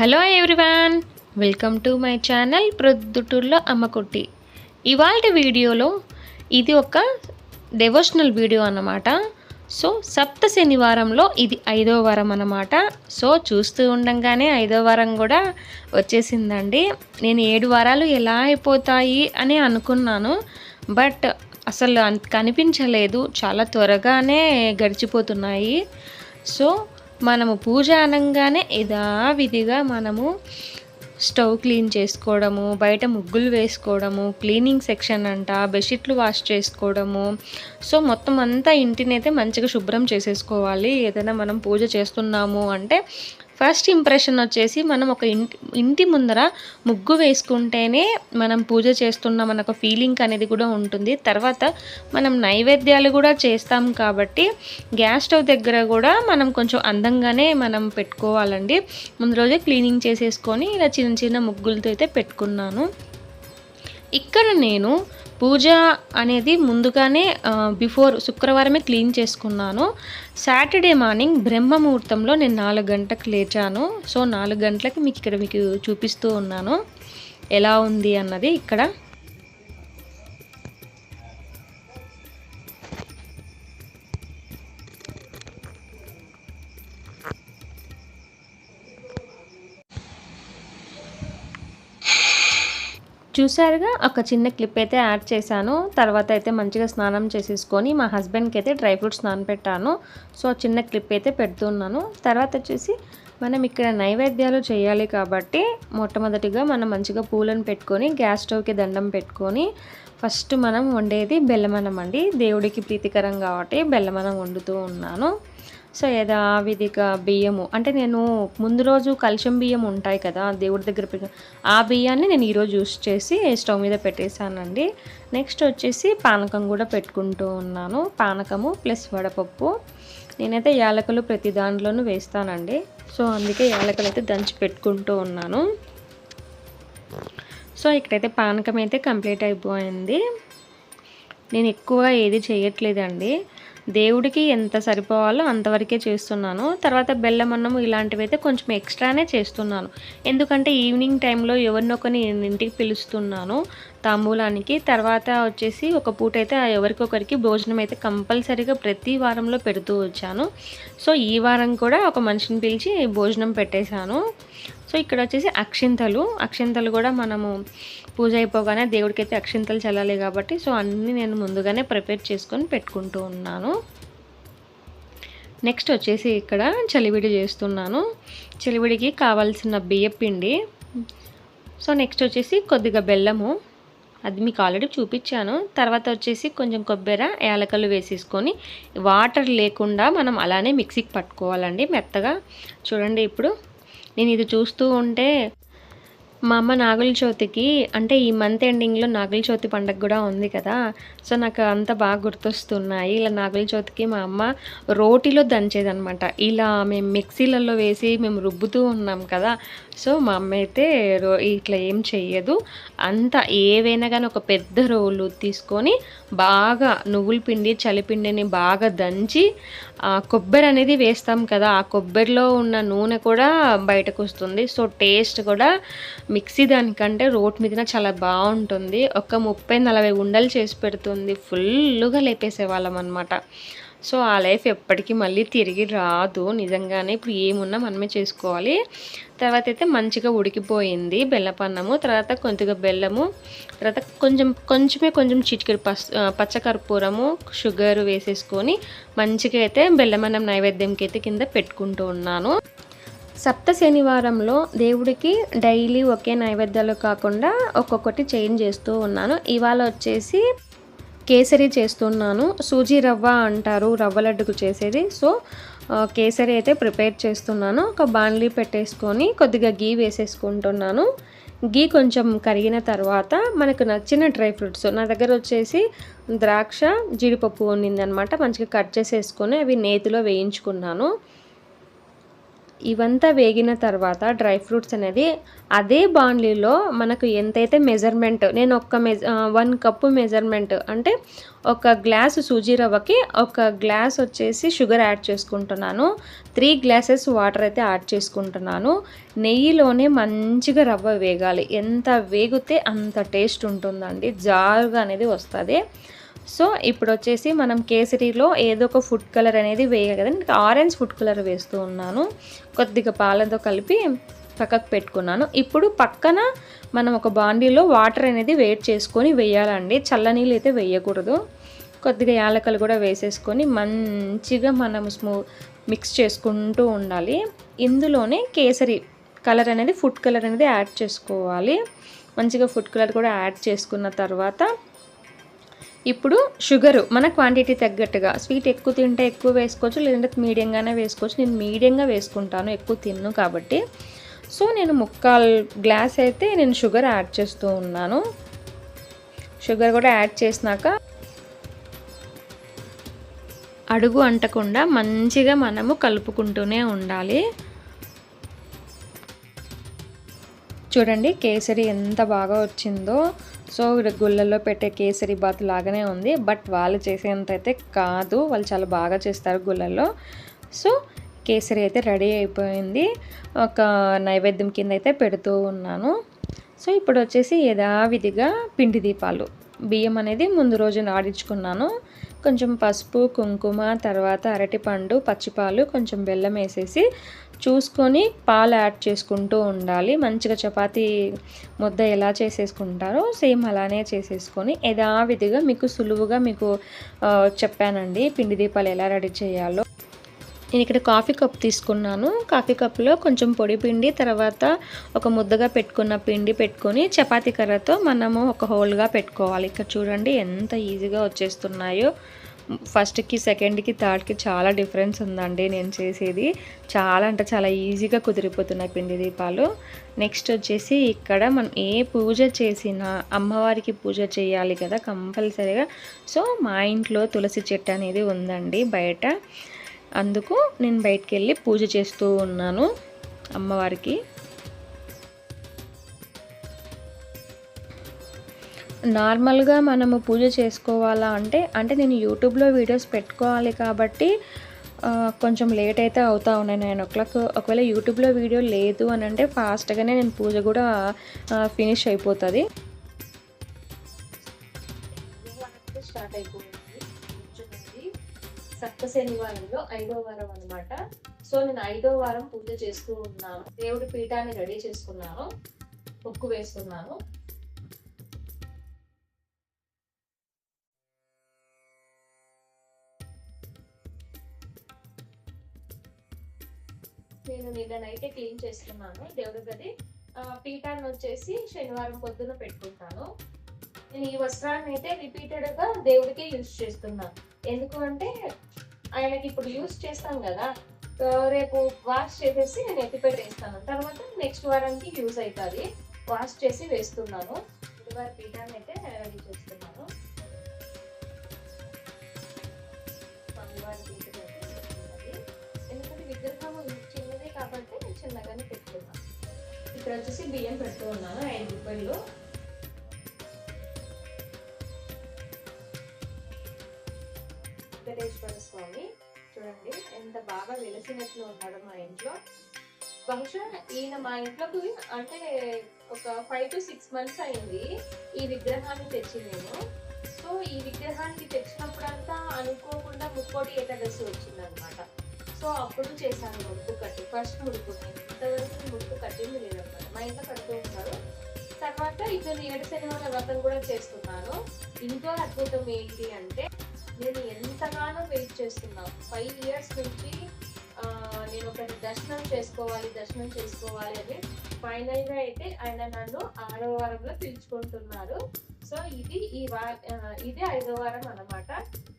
Hello everyone welcome to my channel ప్రొద్దుటూరులో అమ్మకుట్టి. ఇవాళ వీడియోలో ఇది ఒక డెవోషనల్ వీడియో అన్నమాట. సో సప్త శనివారంలో ఇది ఐదో వారం అన్నమాట. సో చూస్తూ ఉండంగానే ఐదో వారం కూడా వచ్చేసిందండి. నేను ఏడు వారాలు ఎలా అయిపోతాయి అని అనుకున్నాను. బట్ అసలు కనిపించలేదు. చాలా త్వరగానే గడిచిపోతున్నాయి. సో మనము పూజ అనగానే యథావిధిగా మనము స్టవ్ క్లీన్ చేసుకోవడము బయట ముగ్గులు వేసుకోవడము క్లీనింగ్ సెక్షన్ అంట బెడ్షీట్లు వాష్ చేసుకోవడము. సో మొత్తం అంతా ఇంటిని అయితే మంచిగా శుభ్రం చేసేసుకోవాలి. ఏదైనా మనం పూజ చేస్తున్నాము అంటే ఫస్ట్ ఇంప్రెషన్ వచ్చేసి మనం ఒక ఇంటి ఇంటి ముందర ముగ్గు వేసుకుంటేనే మనం పూజ చేస్తున్నాం మనకు ఫీలింగ్ అనేది కూడా ఉంటుంది. తర్వాత మనం నైవేద్యాలు కూడా చేస్తాం కాబట్టి గ్యాస్ స్టవ్ దగ్గర కూడా మనం కొంచెం అందంగానే మనం పెట్టుకోవాలండి. ముందు రోజే క్లీనింగ్ చేసేసుకొని ఇలా చిన్న చిన్న ముగ్గులతో అయితే పెట్టుకున్నాను. ఇక్కడ నేను పూజ అనేది ముందుగానే బిఫోర్ శుక్రవారమే క్లీన్ చేసుకున్నాను. సాటర్డే మార్నింగ్ బ్రహ్మ ముహూర్తంలో నేను నాలుగు గంటలకు లేచాను. సో నాలుగు గంటలకి మీకు ఇక్కడ మీకు చూపిస్తూ ఉన్నాను. ఎలా ఉంది అన్నది ఇక్కడ. చూసారుగా ఒక చిన్న క్లిప్ అయితే యాడ్ చేశాను. తర్వాత అయితే మంచిగా స్నానం చేసేసుకొని మా హస్బెండ్కి అయితే డ్రై ఫ్రూట్స్ నానపెట్టాను సో చిన్న క్లిప్ అయితే పెడుతున్నాను. తర్వాత వచ్చేసి మనం ఇక్కడ నైవేద్యాలు చేయాలి కాబట్టి మొట్టమొదటిగా మనం మంచిగా పూలను పెట్టుకొని గ్యాస్ స్టవ్కి దండం పెట్టుకొని ఫస్ట్ మనం వండేది బెల్లమన్నం అండి. దేవుడికి ప్రీతికరం కాబట్టి బెల్లమన్నం వండుతూ ఉన్నాను. సో యథావిధిగా బియ్యము. అంటే నేను ముందు రోజు కలుషం బియ్యం ఉంటాయి కదా దేవుడి దగ్గర ఆ బియ్యాన్ని నేను ఈరోజు యూస్ చేసి స్టవ్ మీద పెట్టేశానండి. నెక్స్ట్ వచ్చేసి పానకం కూడా పెట్టుకుంటూ ఉన్నాను. పానకము ప్లస్ వడపప్పు. నేనైతే యాలకులు ప్రతి దాంట్లోనూ వేస్తానండి. సో అందుకే యాలకులు అయితే దంచి పెట్టుకుంటూ ఉన్నాను. సో ఇక్కడైతే పానకం అయితే కంప్లీట్ అయిపోయింది. నేను ఎక్కువగా ఏది చేయట్లేదండి. దేవుడికి ఎంత సరిపోవాలో అంతవరకే చేస్తున్నాను. తర్వాత బెల్లం అన్నం ఇలాంటివి అయితే కొంచెం ఎక్స్ట్రానే చేస్తున్నాను. ఎందుకంటే ఈవినింగ్ టైంలో ఎవరినొకరిని ఇంటికి పిలుస్తున్నాను తాంబూలానికి. తర్వాత వచ్చేసి ఒక పూట అయితే ఎవరికొకరికి భోజనం అయితే కంపల్సరీగా ప్రతి వారంలో పెడుతూ వచ్చాను. సో ఈ వారం కూడా ఒక మనిషిని పిలిచి భోజనం పెట్టేశాను. సో ఇక్కడ వచ్చేసి అక్షింతలు. అక్షింతలు కూడా మనము పూజ అయిపోగానే దేవుడికి అయితే అక్షింతలు చల్లాలి కాబట్టి సో అన్నీ నేను ముందుగానే ప్రిపేర్ చేసుకొని పెట్టుకుంటూ ఉన్నాను. నెక్స్ట్ వచ్చేసి ఇక్కడ చలివిడి చేస్తున్నాను. చలివిడికి కావాల్సిన బియ్యపిండి సో నెక్స్ట్ వచ్చేసి కొద్దిగా బెల్లము. అది మీకు ఆల్రెడీ చూపించాను. తర్వాత వచ్చేసి కొంచెం కొబ్బరి యాలకలు వేసేసుకొని వాటర్ లేకుండా మనం అలానే మిక్సీకి పట్టుకోవాలండి మెత్తగా. చూడండి ఇప్పుడు నేను ఇది చూస్తూ ఉంటే మా అమ్మ నాగుల చవితికి అంటే ఈ మంత్ ఎండింగ్లో నాగుల చవితి పండగ కూడా ఉంది కదా. సో నాకు అంత బాగా గుర్తొస్తున్నాయి. ఇలా నాగుల చవితికి మా అమ్మ రోటిలో దంచేదనమాట ఇలా మేము మిక్సీలలో వేసి మేము రుబ్బుతూ ఉన్నాం కదా. సో మా అమ్మ అయితే రో ఇట్లా ఏం చెయ్యదు. అంత ఏవైనా కానీ ఒక పెద్ద రోలు తీసుకొని బాగా నువ్వుల పిండి చలిపిండిని బాగా దంచి కొబ్బరి అనేది వేస్తాం కదా. ఆ కొబ్బరిలో ఉన్న నూనె కూడా బయటకు వస్తుంది. సో టేస్ట్ కూడా మిక్సీ దానికంటే రోట్ మీద చాలా బాగుంటుంది. ఒక ముప్పై నలభై ఉండలు చేసి పెడుతుంది. ఫుల్గా లేపేసేవాళ్ళం అనమాట సో ఆ లైఫ్ ఎప్పటికీ మళ్ళీ తిరిగి రాదు. నిజంగానే ఇప్పుడు ఏమున్నా మనమే చేసుకోవాలి. తర్వాత అయితే మంచిగా ఉడికిపోయింది బెల్లపన్నము. తర్వాత కొద్దిగా బెల్లము. తర్వాత కొంచెం కొంచెమే కొంచెం చిటికెడు పస్ పచ్చకర్పూరము షుగర్ వేసేసుకొని మంచిగా అయితే బెల్లమన్నం నైవేద్యంకి అయితే కింద పెట్టుకుంటూ ఉన్నాను. సప్త శనివారంలో దేవుడికి డైలీ ఒకే నైవేద్యాలు కాకుండా ఒక్కొక్కటి చేంజ్ చేస్తూ ఉన్నాను. ఇవాళ వచ్చేసి కేసరి చేస్తున్నాను. సూజీ రవ్వ అంటారు రవ్వ లడ్డుకు చేసేది. సో కేసరి అయితే ప్రిపేర్ చేస్తున్నాను. ఒక బాండ్లీ పెట్టేసుకొని కొద్దిగా గీ వేసేసుకుంటున్నాను. గీ కొంచెం కరిగిన తర్వాత మనకు నచ్చిన డ్రై ఫ్రూట్స్ నా దగ్గర వచ్చేసి ద్రాక్ష జీడిపప్పు ఉండిందనమాట మంచిగా కట్ చేసేసుకొని అవి నేతిలో వేయించుకున్నాను. ఇవంతా వేగిన తర్వాత డ్రై ఫ్రూట్స్ అనేది అదే బాండ్లీలో మనకు ఎంతైతే మెజర్మెంట్ నేను ఒక్క మెజ వన్ కప్పు మెజర్మెంట్ అంటే ఒక గ్లాస్ సూజీ రవ్వకి ఒక గ్లాస్ వచ్చేసి షుగర్ యాడ్ చేసుకుంటున్నాను. త్రీ గ్లాసెస్ వాటర్ అయితే యాడ్ చేసుకుంటున్నాను. నెయ్యిలోనే మంచిగా రవ్వ వేగాలి. ఎంత వేగితే అంత టేస్ట్ ఉంటుందండి. జారుగా అనేది వస్తుంది. సో ఇప్పుడు వచ్చేసి మనం కేసరిలో ఏదో ఒక ఫుడ్ కలర్ అనేది వేయాలి కదా నేను ఆరెంజ్ ఫుడ్ కలర్ వేస్తూ ఉన్నాను. కొద్దిగా పాలతో కలిపి పక్కకు పెట్టుకున్నాను. ఇప్పుడు పక్కన మనం ఒక బాండీలో వాటర్ అనేది వేట్ చేసుకొని వేయాలండి. చల్లనీళ్ళు అయితే వేయకూడదు. కొద్దిగా యాలకలు కూడా వేసేసుకొని మంచిగా మనం స్మూ మిక్స్ చేసుకుంటూ ఉండాలి. ఇందులోనే కేసరి కలర్ అనేది ఫుడ్ కలర్ అనేది యాడ్ చేసుకోవాలి. మంచిగా ఫుడ్ కలర్ కూడా యాడ్ చేసుకున్న తర్వాత ఇప్పుడు షుగరు మన క్వాంటిటీ తగ్గట్టుగా. స్వీట్ ఎక్కువ తింటే ఎక్కువ వేసుకోవచ్చు లేదంటే మీడియంగానే వేసుకోవచ్చు. నేను మీడియంగా వేసుకుంటాను ఎక్కువ తిన్ను కాబట్టి. సో నేను ముక్కాల్ గ్లాస్ అయితే నేను షుగర్ యాడ్ చేస్తూ ఉన్నాను. షుగర్ కూడా యాడ్ చేసినాక అడుగు అంటకుండా మంచిగా మనము కలుపుకుంటూనే ఉండాలి. చూడండి కేసరి ఎంత బాగా వచ్చిందో. సో గుళ్ళల్లో పెట్టే కేసరి బాత్ లాగానే ఉంది. బట్ వాళ్ళు చేసేంత అయితే కాదు. వాళ్ళు చాలా బాగా చేస్తారు గుళ్ళల్లో. సో కేసరి అయితే రెడీ అయిపోయింది. ఒక నైవేద్యం కింద అయితే పెడుతూ ఉన్నాను. సో ఇప్పుడు వచ్చేసి యథావిధిగా పిండి దీపాలు. బియ్యం అనేది ముందు రోజు నాడించుకున్నాను కొంచెం పసుపు కుంకుమ తర్వాత అరటిపండు పచ్చిపాలు కొంచెం బెల్లం వేసేసి చూసుకొని పాలు యాడ్ చేసుకుంటూ ఉండాలి. మంచిగా చపాతీ ముద్ద ఎలా చేసేసుకుంటారో సేమ్ అలానే చేసేసుకొని యథావిధిగా మీకు సులువుగా మీకు చెప్పానండి పిండి దీపాలు ఎలా రెడీ చేయాలో. నేను ఇక్కడ కాఫీ కప్ తీసుకున్నాను. కాఫీ కప్లో కొంచెం పొడి పిండి తర్వాత ఒక ముద్దగా పెట్టుకున్న పిండి పెట్టుకొని చపాతీ కర్రతో మనము ఒక హోల్గా పెట్టుకోవాలి. ఇక్కడ చూడండి ఎంత ఈజీగా వచ్చేస్తున్నాయో. ఫస్ట్కి సెకండ్కి థర్డ్కి చాలా డిఫరెన్స్ ఉందండి నేను చేసేది. చాలా అంటే చాలా ఈజీగా కుదిరిపోతున్నాయి పిండి దీపాలు. నెక్స్ట్ వచ్చేసి ఇక్కడ మనం ఏ పూజ చేసినా అమ్మవారికి పూజ చేయాలి కదా కంపల్సరీగా. సో మా ఇంట్లో తులసి చెట్టు అనేది ఉందండి బయట. అందుకు నేను బయటికి వెళ్ళి పూజ చేస్తూ ఉన్నాను అమ్మవారికి. నార్మల్గా మనము పూజ చేసుకోవాలా అంటే అంటే నేను యూట్యూబ్లో వీడియోస్ పెట్టుకోవాలి కాబట్టి కొంచెం లేట్ అయితే అవుతా ఉన్నాయి. నైన్ ఓ క్లాక్ ఒకవేళ యూట్యూబ్లో వీడియో లేదు అని అంటే ఫాస్ట్గానే నేను పూజ కూడా ఫినిష్ అయిపోతుంది. స్టార్ట్ అయిపోయింది సప్త శనివారంలో ఐదో వారం అనమాట సో నేను ఐదో వారం పూజ చేస్తూ ఉన్నాను. దేవుడి పీఠాన్ని రెడీ చేసుకున్నాను. పొక్కు వేసుకున్నాను నేను నిన్న నైటే క్లీన్ చేస్తున్నాను దేవుడి గది పీఠాన్ని వచ్చేసి శనివారం పొద్దున పెట్టుకుంటాను. నేను ఈ వస్త్రాన్ని అయితే రిపీటెడ్గా దేవుడికే యూజ్ చేస్తున్నాను. ఎందుకు అంటే ఆయనకి ఇప్పుడు యూజ్ చేస్తాం కదా రేపు వాష్ చేసేసి నేను ఎత్తి పెట్టేస్తాను. తర్వాత నెక్స్ట్ వారానికి యూజ్ అవుతుంది. వాష్ చేసి వేస్తున్నాను. వారి పీఠాన్ని అయితే రెడీ ఇక్కడ వచ్చేసి బియ్యం పెడుతూ ఉన్నాను ఐదు రూపాయలు. వెంకటేశ్వర స్వామి చూడండి ఎంత బాగా వెలిసినట్లు ఉన్నాడు మా ఇంట్లో. బహుశా ఈయన మా ఇంట్లోకి అంటే ఒక ఫైవ్ టు సిక్స్ మంత్స్ అయింది ఈ విగ్రహాన్ని తెచ్చి నేను. సో ఈ విగ్రహానికి తెచ్చినప్పుడంతా అనుకోకుండా ముక్కోటి ఏకాదశి వచ్చింది అనమాట సో అప్పుడు చేశాను ముక్కు కట్టి. ఫస్ట్ ముడుకు నేను ఇంతవరకు ముక్కు కట్టింది లేదన్నమాట మా ఇంట్లో కడుతూ ఉంటారు. తర్వాత ఇతను ఏడు శనివారం వ్రతం కూడా చేస్తున్నాను ఇంట్లో అద్భుతం ఏంటి అంటే నేను ఎంతగానో వెయిట్ చేస్తున్నాను ఫైవ్ ఇయర్స్ నుంచి నేను ఒకటి దర్శనం చేసుకోవాలి దర్శనం చేసుకోవాలి అని ఫైనల్గా అయితే ఆయన నన్ను ఆరో వారంలో పిలుచుకుంటున్నారు. సో ఇది ఈ వా ఇది ఐదో వారం అనమాట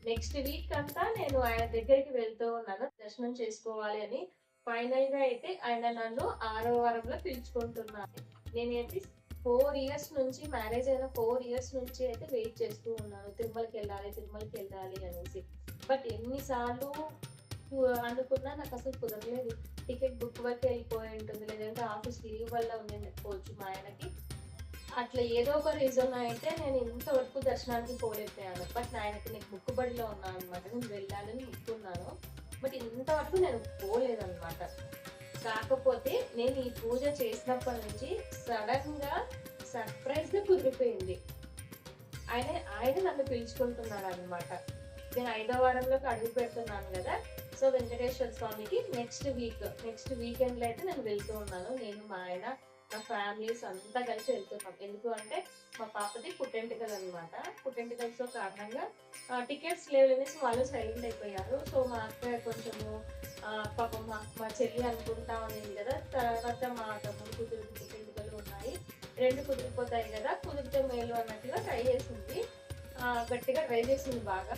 నెక్స్ట్ వీక్ అంతా నేను ఆయన దగ్గరికి వెళ్తూ ఉన్నాను. దర్శనం చేసుకోవాలి అని. ఫైనల్గా అయితే ఆయన నన్ను ఆరో వారంలో పిలుచుకుంటున్నాను నేనైతే ఫోర్ ఇయర్స్ నుంచి మ్యారేజ్ అయిన ఫోర్ ఇయర్స్ నుంచి అయితే వెయిట్ చేస్తూ ఉన్నాను. తిరుమలకి వెళ్ళాలి తిరుమలకి వెళ్ళాలి అనేసి. బట్ ఎన్నిసార్లు అనుకున్నా నాకు అసలు కుదరలేదు. టికెట్ బుక్ వరకు వెళ్ళిపోయి ఉంటుంది. లేదంటే ఆఫీస్ లీవ్ వల్ల ఉండకపోవచ్చు మా ఆయనకి. అట్లా ఏదో ఒక రీజన్ అయితే నేను ఇంతవరకు దర్శనానికి పోలేకపోయాను. బట్ ఆయనకి నేను ముక్కుబడిలో ఉన్నాను అనమాట నేను వెళ్ళాలని ముక్కున్నాను బట్ ఇంతవరకు నేను పోలేదన్నమాట. కాకపోతే నేను ఈ పూజ చేసినప్పటి నుంచి సడన్గా సర్ప్రైజ్గా కుదిరిపోయింది. ఆయన ఆయన నన్ను పిలుచుకుంటున్నాడు అనమాట నేను ఐదో వారంలోకి అడుగు పెడుతున్నాను కదా. సో వెంకటేశ్వర స్వామికి నెక్స్ట్ వీక్ నెక్స్ట్ వీకెండ్లో అయితే నేను వెళ్తూ ఉన్నాను. నేను మా ఆయన మా ఫ్యామిలీస్ అంతా కలిసి వెళ్తున్నాం. ఎందుకు అంటే మా పాపది పుట్టెంటికలు అనమాట పుట్టెంటికల్స్ కారణంగా టికెట్స్ లేవు అనేసి వాళ్ళు సైలెంట్ అయిపోయారు. సో మా అక్క కొంచెము పాపం మా మా చెల్లి అనుకుంటా ఉంది కదా. తర్వాత మా తమ్ముడు కుదురు పుట్టెంటికలు ఉన్నాయి. రెండు కుదిరిపోతాయి కదా. కుదిరితే మేలు అన్నట్టుగా ట్రై చేసింది. గట్టిగా ట్రై చేసింది బాగా.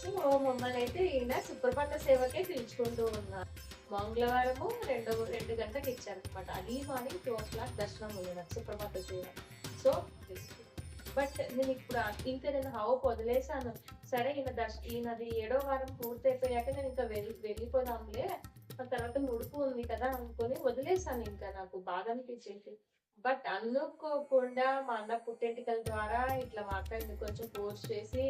సో మమ్మల్ని అయితే ఈయన సుప్రభాత సేవకే పిలుచుకుంటూ ఉన్నారు. మంగళవారము రెండు రెండు గంటలకు ఇచ్చారు అనమాట మాది మార్నింగ్ టూ ఓ క్లాక్ దర్శనం ఉంది సుప్రభాత సేవ. సో బట్ నేను ఇప్పుడు ఇంకా నేను హౌప్ వదిలేసాను సరే ఈయన దర్శ ఈయనది ఏడో వారం పూర్తయిపోయాక నేను ఇంకా వెళ్ళి వెళ్ళిపోదాంలే. ఆ తర్వాత ముడుపు ఉంది కదా అనుకొని వదిలేసాను ఇంకా నాకు బాధ అనిపించేసి బట్ అనుకోకుండా మా అన్న పుట్టెంటికల ద్వారా ఇట్లా మా అక్క కొంచెం ఫోర్స్ చేసి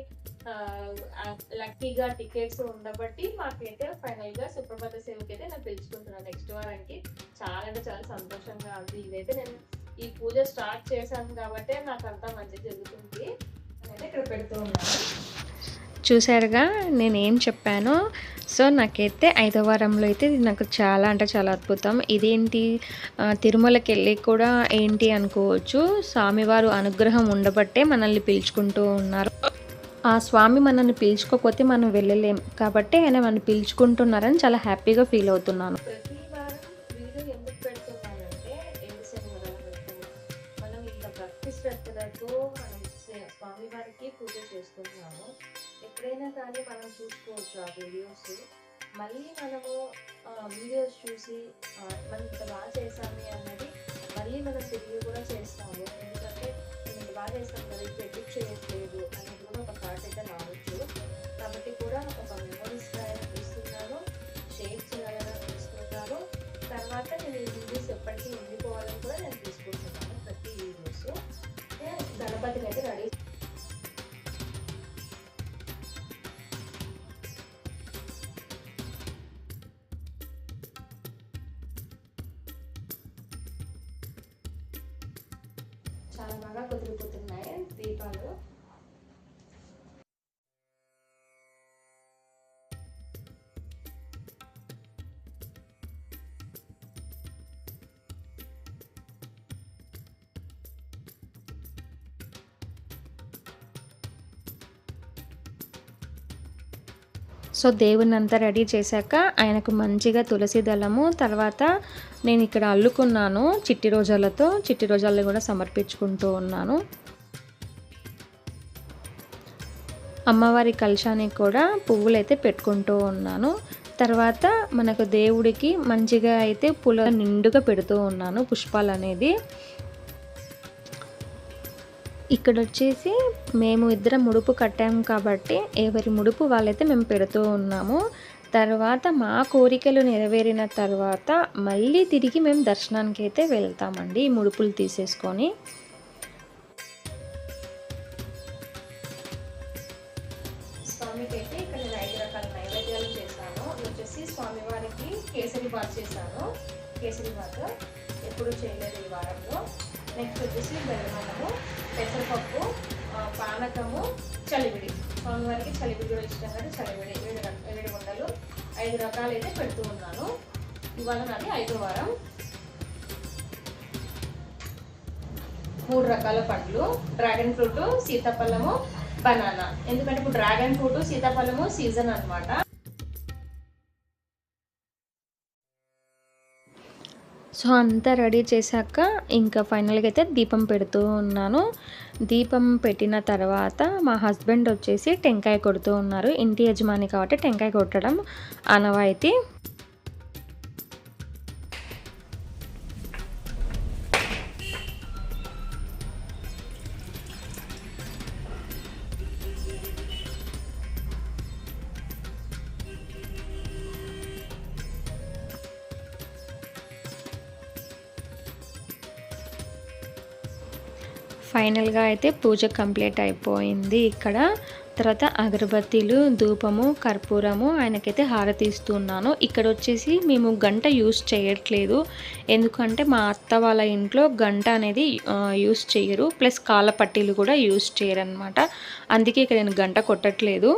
లక్కీగా టికెట్స్ ఉండబట్టి మాకైతే ఫైనల్గా సుప్రభాత సేవకి అయితే నేను పిలుచుకుంటున్నాను నెక్స్ట్ వారానికి. చాలా అంటే చాలా సంతోషంగా ఉంది. ఇదైతే నేను ఈ పూజ స్టార్ట్ చేశాను కాబట్టి నాకు అంతా మంచి జరుగుతుంది. అయితే ఇక్కడ పెడుతూ ఉన్నాను. చూసారుగా నేను ఏం చెప్పానో. సో నాకైతే ఐదో వారంలో అయితే ఇది నాకు చాలా అంటే చాలా అద్భుతం. ఇదేంటి? తిరుమలకి వెళ్ళి కూడా ఏంటి అనుకోవచ్చు. స్వామివారు అనుగ్రహం ఉండబట్టే మనల్ని పిలుచుకుంటూ ఉన్నారు. ఆ స్వామి మనల్ని పిలుచుకోకపోతే మనం వెళ్ళలేం. కాబట్టి ఆయన మనం పిలుచుకుంటున్నారని చాలా హ్యాపీగా ఫీల్ అవుతున్నాను. స్వామివారికి పూజ చేస్తున్నాము. ఎప్పుడైనా కానీ మనం చూసుకోవచ్చు ఆ వీడియోస్ మళ్ళీ మనము వీడియోస్ చూసి మనం ఇంత బాగా చేసాము అన్నది మళ్ళీ మనం తిరిగి కూడా చేస్తాము. ఎందుకంటే మనం ఇంత బాగా చేస్తాం కదా ఇప్పుడు ఎడిట్ చేయట్లేదు అనేది కూడా ఒక థాట్ అయితే రావచ్చు. కాబట్టి కూడా ఒక మెమరీస్ ఇస్తున్నాను షేర్ చేయాలని తీసుకుంటాను తర్వాత నేను ఈ వీడియోస్ ఎప్పటికీ ఉండిపోవాలని కూడా నేను చాలా బాగా కుదిరిపోతున్నాయి. దీపాలు. సో దేవుని అంతా రెడీ చేశాక ఆయనకు మంచిగా తులసి దళము తర్వాత నేను ఇక్కడ అల్లుకున్నాను చిట్టి రోజాలతో చిట్టి రోజాలను కూడా సమర్పించుకుంటూ ఉన్నాను. అమ్మవారి కలశానికి కూడా పువ్వులు అయితే పెట్టుకుంటూ ఉన్నాను. తర్వాత మనకు దేవుడికి మంచిగా అయితే పూల నిండుగా పెడుతూ ఉన్నాను పుష్పాలు అనేది ఇక్కడ వచ్చేసి మేము ఇద్దరం ముడుపు కట్టాము కాబట్టి ఎవరి ముడుపు వాళ్ళైతే మేము పెడుతూ ఉన్నాము. తర్వాత మా కోరికలు నెరవేరిన తర్వాత మళ్ళీ తిరిగి మేము దర్శనానికి అయితే వెళ్తామండి ఈ ముడుపులు తీసేసుకొని. స్వామికి అయితే ఇక్కడ నేను ఐదు రకాల నైవేద్యాలు చేశాను. వచ్చేసి స్వామివారికి కేసరి బాత్ చేశాను. కేసరి బాత్ ఎప్పుడు చేయలేదు ఈ వారంలో. నెక్స్ట్ వచ్చేసి బెల్లమన్నము. పెసరపప్పు పానకము చలివిడి. స్వామివారికి చలివిడి కూడా ఇష్టం కదా చలివిడి. ఏడు రక- ఏడు వంటలు ఐదు రకాలు అయితే పెడుతూ ఉన్నాను. ఇవాళ నాది ఐదో వారం. మూడు రకాల పండ్లు. డ్రాగన్ ఫ్రూట్ సీతాఫలము బనానా. ఎందుకంటే ఇప్పుడు డ్రాగన్ ఫ్రూట్ సీతాఫలము సీజన్ అనమాట సో అంతా రెడీ చేశాక ఇంకా ఫైనల్గా అయితే దీపం పెడుతూ ఉన్నాను. దీపం పెట్టిన తర్వాత మా హస్బెండ్ వచ్చేసి టెంకాయ కొడుతూ ఉన్నారు. ఇంటి యజమాని కాబట్టి టెంకాయ కొట్టడం ఆనవాయితీ ఫైనల్గా అయితే పూజ కంప్లీట్ అయిపోయింది ఇక్కడ. తర్వాత అగరబత్తీలు ధూపము కర్పూరము ఆయనకైతే హారతి ఇస్తున్నాను. ఇక్కడ వచ్చేసి మేము గంట యూస్ చేయట్లేదు. ఎందుకంటే మా అత్త వాళ్ళ ఇంట్లో గంట అనేది యూస్ చేయరు. ప్లస్ కాళ్ళ పట్టీలు కూడా యూస్ చేయరు అనమాట అందుకే ఇక్కడ నేను గంట కొట్టట్లేదు.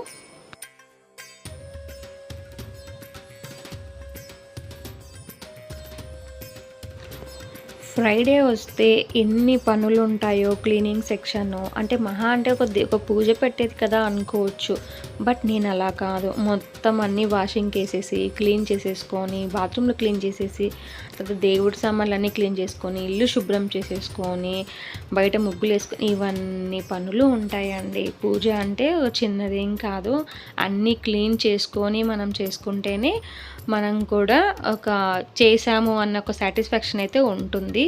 ఫ్రైడే వస్తే ఎన్ని పనులు ఉంటాయో క్లీనింగ్ సెక్షన్ అంటే మహా అంటే ఒక ఒక పూజ పెట్టేది కదా అనుకోవచ్చు. బట్ నేను అలా కాదు. మొత్తం అన్నీ వాషింగ్ వేసేసి క్లీన్ చేసేసుకొని బాత్రూమ్లో క్లీన్ చేసేసి తర్వాత దేవుడి సామాన్లు అన్నీ క్లీన్ చేసుకొని ఇల్లు శుభ్రం చేసేసుకొని బయట ముగ్గులు వేసుకొని ఇవన్నీ పనులు ఉంటాయండి. పూజ అంటే చిన్నదేం కాదు. అన్నీ క్లీన్ చేసుకొని మనం చేసుకుంటేనే మనం కూడా ఒక చేసాము అన్న ఒక సాటిస్ఫాక్షన్ అయితే ఉంటుంది.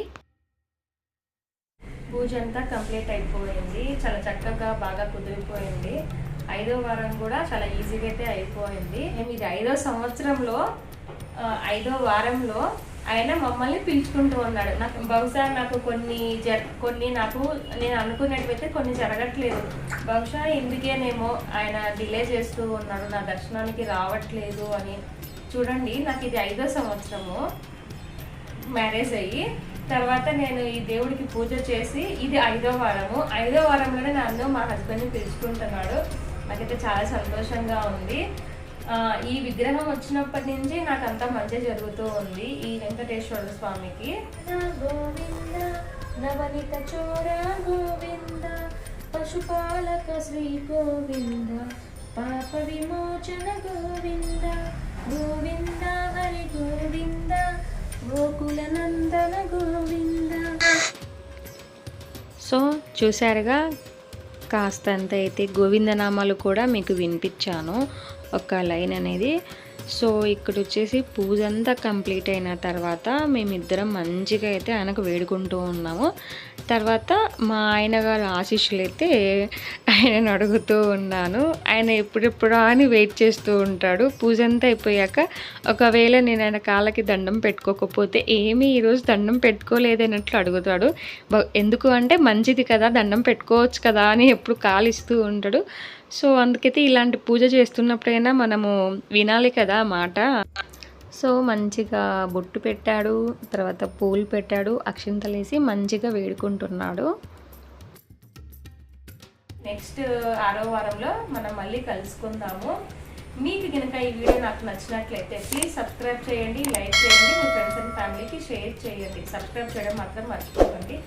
పూజ అంతా కంప్లీట్ అయిపోయింది. చాలా చక్కగా బాగా కుదిరిపోయింది. ఐదో వారం కూడా చాలా ఈజీగా అయితే అయిపోయింది. మేము ఇది ఐదో సంవత్సరంలో ఐదో వారంలో ఆయన మమ్మల్ని పిలుచుకుంటూ ఉన్నాడు. నాకు బహుశా నాకు కొన్ని జర కొన్ని నాకు నేను అనుకున్నట్టువైతే కొన్ని జరగట్లేదు. బహుశా ఇందుకేనేమో ఆయన డిలే చేస్తూ ఉన్నాడు నా దర్శనానికి రావట్లేదు అని. చూడండి నాకు ఇది ఐదో సంవత్సరము మ్యారేజ్ అయ్యి తర్వాత నేను ఈ దేవుడికి పూజ చేసి ఇది ఐదో వారము. ఐదో వారంలోనే నన్ను మా హస్బెండ్ని పిలుచుకుంటున్నాడు. నాకైతే చాలా సంతోషంగా ఉంది. ఆ, ఈ విగ్రహం వచ్చినప్పటి నుంచి నాకు అంతా మంచి జరుగుతూ ఉంది ఈ వెంకటేశ్వర స్వామికి. గోవింద నవనిత చోర గోవింద పశుపాలక శ్రీ గోవింద పాప విమోచన గోవింద గోవింద హరి గోవింద గోకుల నందన గోవింద. సో చూసారుగా కాస్తంత అయితే గోవిందనామాలు కూడా మీకు వినిపించాను ఒక లైన్ అనేది. సో ఇక్కడ వచ్చేసి పూజ అంతా కంప్లీట్ అయిన తర్వాత మేమిద్దరం మంచిగా అయితే ఆయనకు వేడుకుంటూ ఉన్నాము. తర్వాత మా ఆయన గారు ఆశీస్సులు అయితే ఆయనను అడుగుతూ ఉన్నాను. ఆయన ఎప్పుడెప్పుడు అని వెయిట్ చేస్తూ ఉంటాడు. పూజ అంతా అయిపోయాక ఒకవేళ నేను ఆయన కాళ్ళకి దండం పెట్టుకోకపోతే ఏమీ ఈరోజు దండం పెట్టుకోలేదన్నట్లు అడుగుతాడు. ఎందుకు అంటే మంచిది కదా దండం పెట్టుకోవచ్చు కదా అని ఎప్పుడు కాలు ఇస్తూ ఉంటాడు. సో అందుకైతే ఇలాంటి పూజ చేస్తున్నప్పుడైనా మనము వినాలి కదా మాట. సో మంచిగా బొట్టు పెట్టాడు తర్వాత పూలు పెట్టాడు అక్షింతలేసి మంచిగా వేడుకుంటున్నాడు. నెక్స్ట్ ఆరో వారంలో మనం మళ్ళీ కలుసుకుందాము. మీకు కనుక ఈ వీడియో నాకు నచ్చినట్లయితే ప్లీజ్ సబ్స్క్రైబ్ చేయండి లైక్ చేయండి. మీ ఫ్రెండ్స్ అండ్ ఫ్యామిలీకి షేర్ చేయండి. సబ్స్క్రైబ్ చేయడం మాత్రం మర్చిపోకండి.